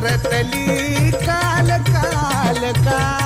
परतली काल काल काल.